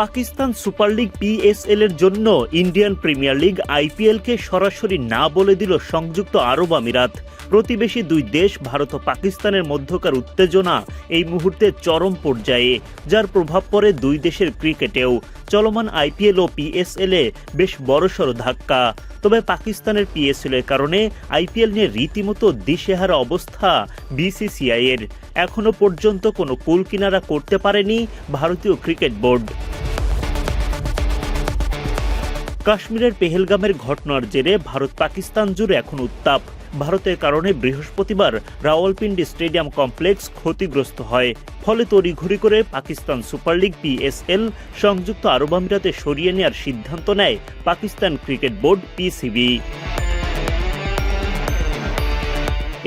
Pakistan super league PSL এর জন্য Indian premier league আইপিএলকে সরাসরি না বলে দিল সংযুক্ত আরব আমিরাত। প্রতিবেশী দুই দেশ, ভারত ও পাকিস্তানের মধ্যকার উত্তেজনা এই মুহূর্তে চরম পর্যায়ে, যার প্রভাব পড়ে দুই দেশের ক্রিকেটেও। চলমান আইপিএল ও পিএসএল এ বেশ বড়সড় ধাক্কা। তবে পাকিস্তানের পিএসএল এর কারণে আইপিএল নিয়ে রীতিমতো দিশেহারা অবস্থা বিসিসিআই এর। এখনও পর্যন্ত কোনো কুল কিনারা করতে পারেনি ভারতীয় ক্রিকেট বোর্ড। কাশ্মীরের পেহেলগামের ঘটনার জেরে ভারত পাকিস্তান জুড়ে এখন উত্তাপ। ভারতের কারণে বৃহস্পতিবার রাওয়ালপিন্ডি স্টেডিয়াম কমপ্লেক্স ক্ষতিগ্রস্ত হয়। ফলে তড়িঘড়ি করে পাকিস্তান সুপার লিগ পিএসএল সংযুক্ত আরব আমিরাতে সরিয়ে নেওয়ার সিদ্ধান্ত নেয় পাকিস্তান ক্রিকেট বোর্ড পিসিবি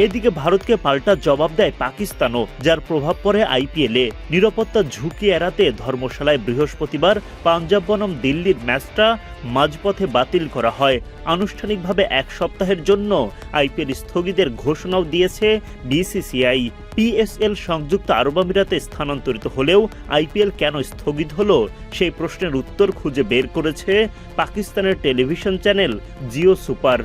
এদিকে ভারতকে পাল্টা জবাব দেয় পাকিস্তানও, যার প্রভাব পড়ে আইপিএলে। নিরাপত্তা ঝুঁকি এড়াতে ধর্মশালায় বৃহস্পতিবার পাঞ্জাব বনাম দিল্লির ম্যাচটা মাঝপথে বাতিল করা হয়। আনুষ্ঠানিকভাবে এক সপ্তাহের জন্য আইপিএল স্থগিতের ঘোষণাও দিয়েছে বিসিসিআই। পিএসএল সংযুক্ত আরব আমিরাতে স্থানান্তরিত হলেও আইপিএল কেন স্থগিত হলো, সেই প্রশ্নের উত্তর খুঁজে বের করেছে পাকিস্তানের television channel Geo Super.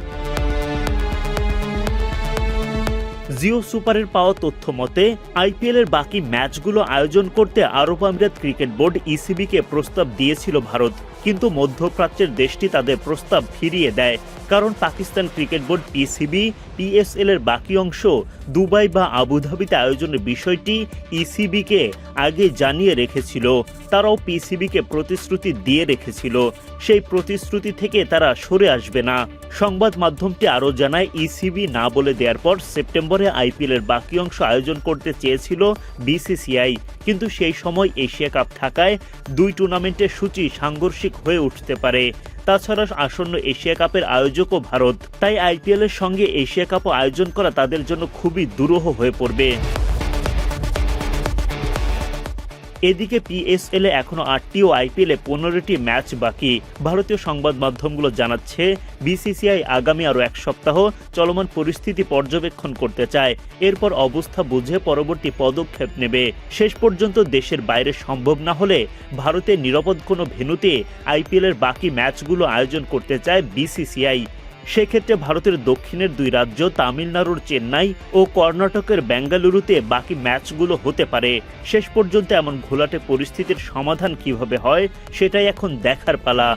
Geo সুপারের পাওয়া তথ্য মতে, আইপিএল এর বাকি ম্যাচগুলো আয়োজন করতে আরব আমিরাত ক্রিকেট বোর্ড ইসিবিকে প্রস্তাব দিয়েছিল ভারত। কিন্তু মধ্যপ্রাচ্যের দেশটি তাদের প্রস্তাব ফিরিয়ে দেয়। কারণ Pakistan cricket board PCB PSL এর বাকি অংশ দুবাই বা আবুধাবিতে আয়োজনের বিষয়টি ইসিবিকে আগে জানিয়ে রেখেছিল। তারাও পিসিবিকে প্রতিশ্রুতি দিয়ে রেখেছিল। সেই প্রতিশ্রুতি থেকে তারা সরে আসবে না। সংবাদ মাধ্যমটি আরও জানায়, ইসিবি না বলে দেওয়ার পর সেপ্টেম্বরে আইপিএল এর বাকি অংশ আয়োজন করতে চেয়েছিল বিসিসিআই। কিন্তু সেই সময় এশিয়া কাপ থাকায় দুই টুর্নামেন্টের সূচি সাংঘর্ষিক হয়ে উঠতে পারে। তাছাড়া আসন্ন এশিয়া কাপের আয়োজকও ভারত। তাই আইপিএল এর সঙ্গে এশিয়া কাপও আয়োজন করা তাদের জন্য খুবই দুরূহ হয়ে পড়বে। এদিকে পিএসএল এ এখনও আটটি ও আইপিএল এ পনেরোটি ম্যাচ বাকি। ভারতীয় সংবাদ মাধ্যমগুলো জানাচ্ছে বিসিসিআই আগামী আরও এক সপ্তাহ চলমান পরিস্থিতি পর্যবেক্ষণ করতে চায়। এরপর অবস্থা বুঝে পরবর্তী পদক্ষেপ নেবে। শেষ পর্যন্ত দেশের বাইরে সম্ভব না হলে ভারতের নিরাপদ কোনো ভেন্যুতে আইপিএল এর বাকি ম্যাচগুলো আয়োজন করতে চায় বিসিসিআই সেক্ষেত্রে ভারতের দক্ষিণের দুই রাজ্য তামিলনাড়ুর চেন্নাই ও কর্ণাটকের বেঙ্গালুরুতে বাকি ম্যাচগুলো হতে পারে। শেষ পর্যন্ত এমন ঘোলাটে পরিস্থিতির সমাধান কীভাবে হয়, সেটাই এখন দেখার পালা।